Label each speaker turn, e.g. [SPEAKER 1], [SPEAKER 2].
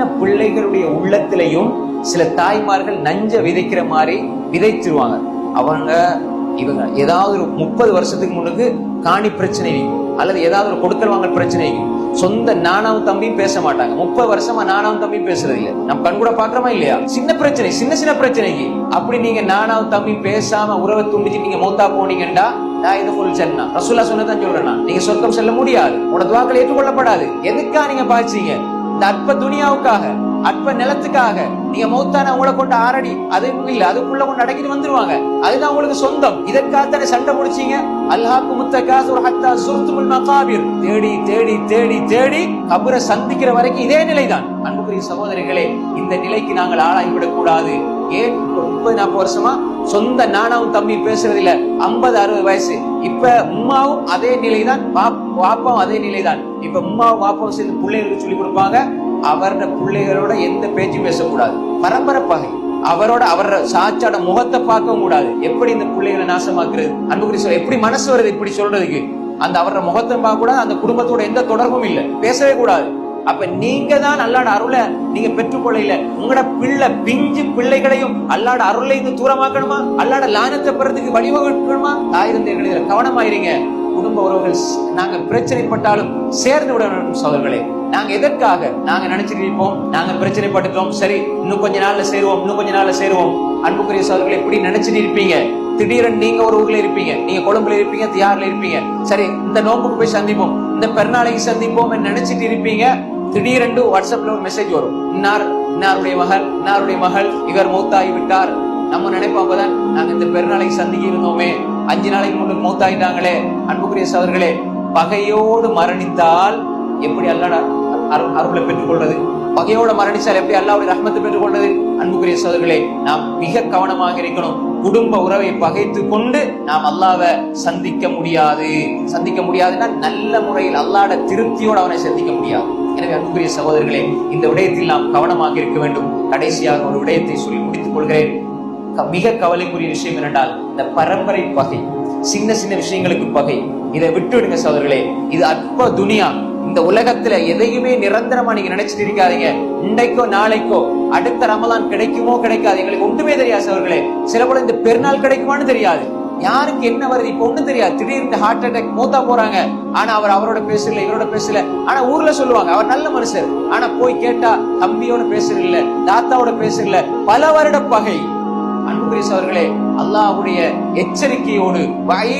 [SPEAKER 1] சின்ன பிள்ளைகளுடைய உள்ளத்திலையும் சில தாய்மார்கள் நஞ்ச விதைக்கிற மாதிரி விதைச்சிருவாங்க. அவங்க இவங்க ஏதாவது ஒரு முப்பது வருஷத்துக்கு முன்னுக்கு காணி பிரச்சனை அல்லது ஏதாவது ஒரு கொடுக்கல் வாங்கல் பிரச்சனை சொந்த நானாவும் தம்பியும் பேச மாட்டாங்க. முப்பது வருஷமா நானாவும் தம்பியும் பேசுறது இல்ல. நம்ம கண் கூட பாக்குறோமா இல்லையா? சின்ன பிரச்சனை சின்ன சின்ன பிரச்சனைக்கு. அப்படி நீங்க நானாவும் தம்பியும் பேசாம உறவை துண்டிச்சு நீங்க மூத்தா போனீங்கடா நான் இது ஃபுல் சென்னா ரசூல்லா சொன்னதான் சொல்றேன் நீங்க சொர்க்கம் செல்ல முடியாது. உன துவாக்கள் ஏற்றுக்கொள்ளப்படாது. எதுக்கா நீங்க பாய்ச்சிங்க? இந்த அற்ப துனியாவுக்காக அற்ப நிலத்துக்காக நீங்க மௌத்தான உங்களை கொண்டு ஆரடி அது இல்ல அதுக்குள்ள கொண்டு அடக்கிட்டு வந்துருவாங்க. அதுதான் உங்களுக்கு சொந்தம். இதற்காக தானே சண்டை முடிச்சீங்க அல்லாஹ்க்கு முத்தகாசுர் ஹத்தா சுர்துல் மகாபிர். தேடி தேடி தேடி தேடி கபரை சந்திக்கிற வரைக்கும் இதே நிலைதான். அன்புக்குரிய சகோதரிகளே இந்த நிலைக்கு நாங்கள் ஆளாகிவிடக் கூடாது ஏன் முப்பது நாற்பது வருஷமா சொந்த நானாவும் தம்பி பேசுறது இல்ல ஐம்பது அறுபது வயசு. இப்ப உம்மாவும் அதே நிலைதான் பாப்- பாப்பாவும் அதே நிலைதான். இப்ப உம்மாவும் பாப்பாவும் சேர்ந்து பிள்ளைகளுக்கு சொல்லி கொடுப்பாங்க. அவரோட பிள்ளைகளோட எந்த பேச்சும் பேசக்கூடாது. பரம்பரை பகை. அவரோட அவரோட சாச்சோட முகத்தை பார்க்கவும் கூடாது. எப்படி இந்த பிள்ளைகளை நாசமாக்குறது? அன்புக்குரிய சொல்ல எப்படி மனசு வருது இப்படி சொல்றதுக்கு? அந்த அவரோட முகத்தை பார்க்க கூடாது அந்த குடும்பத்தோட எந்த தொடர்பும் இல்லை. பேசவே கூடாது. அப்ப நீங்க தான் அல்லாட அருளை நீங்க பெற்றுக்கொள்ள உங்களோட பிள்ளை பிஞ்சு பிள்ளைகளையும் அல்லாட அருளை இருந்து தூரமாக்கணுமா? அல்லாட லானத்தை பெறதுக்கு வழிவகுக்கணுமா? தாயிருந்தீர்கள் இதுல கவனமாயிருங்க. குடும்ப உறவுகள் நாங்க பிரச்சனைப்பட்டாலும் சேர்ந்து விட வேண்டும் சோதர்களே நாங்க எதற்காக? நாங்க நினைச்சிட்டு இருப்போம். நாங்க பிரச்சனைப்பட்டுட்டோம். சரி இன்னும் கொஞ்ச நாள்ல சேருவோம். இன்னும் கொஞ்ச நாள்ல சேருவோம். அன்புக்குரிய சோதர்களை எப்படி நினைச்சிட்டு இருப்பீங்க. திடீரென்னு நீங்க ஒரு ஊர்ல இருப்பீங்க. நீங்க கொழும்புல இருப்பீங்க தியார்ல இருப்பீங்க. சரி இந்த நோம்புக்கு போய் சந்திப்போம். இந்த பெருநாளைக்கு சந்திப்போம் நினைச்சிட்டு இருப்பீங்க. திடீரென்று வாட்ஸ்அப்ல ஒரு மெசேஜ் வரும். இன்னார் இன்னாருடைய மகள் இன்னாருடைய மகள் இவர் மூத்தாகி விட்டார் நம்ம நினைப்போம் அப்பதான் நாங்க இந்த பெருநாளைக்கு சந்திக்க இருந்தோமே. அஞ்சு நாளைக்கு முன்னுக்கு மூத்தாயிட்டாங்களே. அன்புக்குரிய சவர்களே பகையோடு மரணித்தால் எப்படி அல்லாட அரு- அருளை பெற்றுக்கொள்வது? பகையோட மரணிச்சால் எப்படி அல்லாவுடைய ரஹ்மத்து பெற்றுக் கொண்டது அன்புக்குரிய சோதர்களே நாம் மிக கவனமாக இருக்கணும். குடும்ப உறவை பகைத்து கொண்டு நாம் அல்லாவை சந்திக்க முடியாது. சந்திக்க முடியாதுன்னா நல்ல முறையில் அல்லாட திருப்தியோடு அவனை சந்திக்க முடியாது. எனவே அன்புக்குரிய சகோதரர்களே இந்த விடயத்தில் நாம் கவனமாக இருக்க வேண்டும். கடைசியாக ஒரு விடயத்தை சொல்லி முடித்துக் கொள்கிறேன். மிக கவலைக்குரிய விஷயம் என்னென்றால் இந்த பரம்பரை பகை சின்ன சின்ன விஷயங்களுக்கு பகை. இதை விட்டுவிடுங்க சகோதரர்களே. இது அற்ப துனியா. இந்த உலகத்துல எதையுமே நிரந்தரமா நீங்க நினைச்சிட்டு இருக்காதீங்க. இன்றைக்கோ நாளைக்கோ அடுத்த ரமலான் கிடைக்குமோ கிடைக்காது. எங்களுக்கு ஒன்றுமே தெரியாது அவர்களே சில போல இந்த பெருநாள் கிடைக்குமான்னு தெரியாது. யாருக்கு என்ன வருது? இப்ப ஒண்ணும் தெரியாது. திடீர்னு ஹார்ட் அட்டாக் மூத்தா போறாங்க. ஆனா அவர் அவரோட பேசல இவரோட பேசல. ஆனா ஊர்ல சொல்லுவாங்க அவர் நல்ல மனுஷர். ஆனா போய் கேட்டா தம்பியோட பேசுறதில்ல தாத்தாவோட பேசுறதில்ல. பல வருட பகை. அன்புரேஸ் அவர்களே அல்லாஹ்வுடைய எச்சரிக்கையோடு வயி